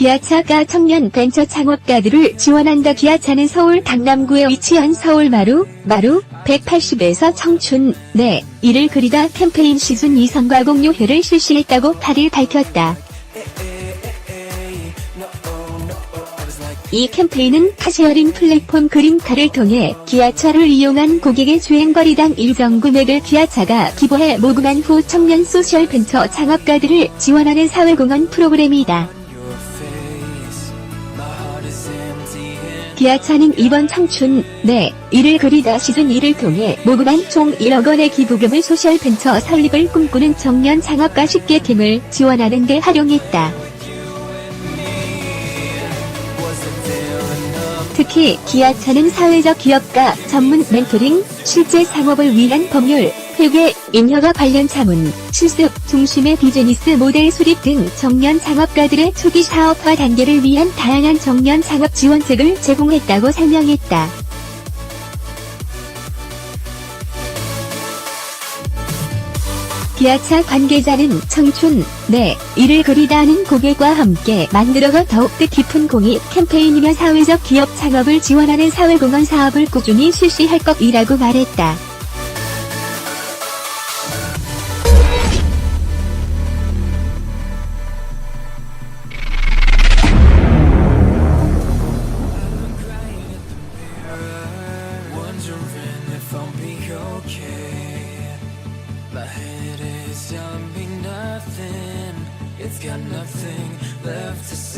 기아차가 청년 벤처 창업가들을 지원한다. 기아차는 서울 강남구에 위치한 서울마루, 마루, 180에서 청춘, 네, 이를 그리다 캠페인 시즌 2 선과 공유회를 실시했다고 8일 밝혔다. 이 캠페인은 카쉐어링 플랫폼 그린카를 통해 기아차를 이용한 고객의 주행거리당 일정 금액을 기아차가 기부해 모금한 후 청년 소셜 벤처 창업가들을 지원하는 사회공헌 프로그램이다. 기아차는 이번 청춘, 네, 이를 그리다 시즌 2를 통해 모금한 총 1억 원의 기부금을 소셜 벤처 설립을 꿈꾸는 청년 창업가 10개 팀을 지원하는 데 활용했다. 특히 기아차는 사회적 기업가 전문 멘토링, 실제 상업을 위한 법률, 회계, 인허가 관련 자문, 실습 중심의 비즈니스 모델 수립 등 청년 창업가들의 초기 사업화 단계를 위한 다양한 청년 창업 지원책을 제공했다고 설명했다. 기아차 관계자는 청춘, 네, 이를 그리다는 고객과 함께 만들어가 더욱 뜻깊은 공익 캠페인이며 사회적 기업 창업을 지원하는 사회공헌 사업을 꾸준히 실시할 것이라고 말했다. wondering if I'll be okay. My head is telling me nothing, it's got nothing left to say.